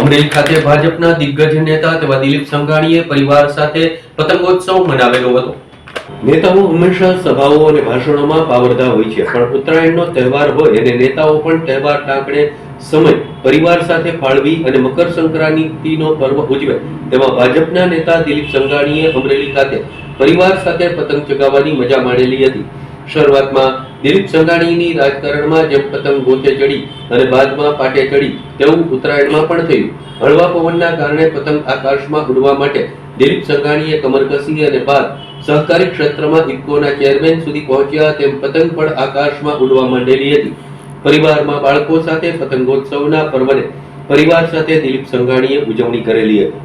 અમરેલી ખાતે ભાજપના દિગ્ગજ નેતા તેવા દિલીપ સંઘાણીએ પરિવાર સાથે પતંગોત્સવ મનાવેલો હતો. નેતાઓ હંમેશા સભાઓ અને ભાષણોમાં પાવરદા હોય છે, પણ ઉત્તરાયણનો તહેવાર હોય અને નેતાઓ પણ તહેવાર ટાંકણે સમય પરિવાર સાથે ફાળવી અને મકર સંક્રાંતિનો પર્વ ઉજવે. તેમાં ભાજપના નેતા દિલીપ સંઘાણીએ અમરેલી ખાતે પરિવાર સાથે પતંગ ચગાવવાની મજા માણેલી હતી. શરૂઆતમાં દિલીપ સંઘાણીની રાજકારણમાં જેમ પતંગ ગોતે ચડી અને બાદમાં પાટે ચડી, તેવું ઉત્તરાયણમાં પણ થયું. હળવા પવનના કારણે પતંગ આકાશમાં ઉડવા માટે દિલીપ સંઘાણીએ કમર અને બાદ સહકારી ક્ષેત્રમાં ઇફકોના ચેરમેન સુધી પહોંચ્યા તેમ પતંગ પણ આકાશમાં ઉડવા માંડેલી હતી. પરિવારમાં બાળકો સાથે પતંગોત્સવના પર્વને પરિવાર સાથે દિલીપ સંઘાણીએ ઉજવણી કરેલી હતી.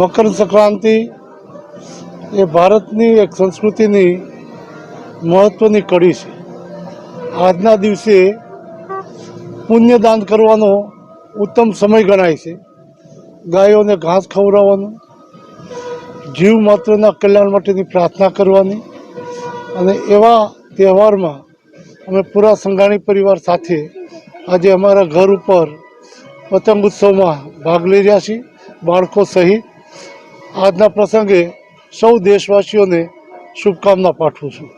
મકર સંક્રાંતિ એ ભારતની એક સંસ્કૃતિની મહત્વની કડી છે. આજના દિવસે પુણ્યદાન કરવાનો ઉત્તમ સમય ગણાય છે. ગાયોને ઘાસ ખવડાવવાનું, જીવ માત્રના કલ્યાણ માટેની પ્રાર્થના કરવાની અને એવા તહેવારમાં અમે પૂરા સંઘાણી પરિવાર સાથે આજે અમારા ઘર ઉપર પતંગ ઉત્સવમાં ભાગ લઈ રહ્યા છીએ, બાળકો સહિત. આજના પ્રસંગે સૌ દેશવાસીઓને શુભકામના પાઠવું છું.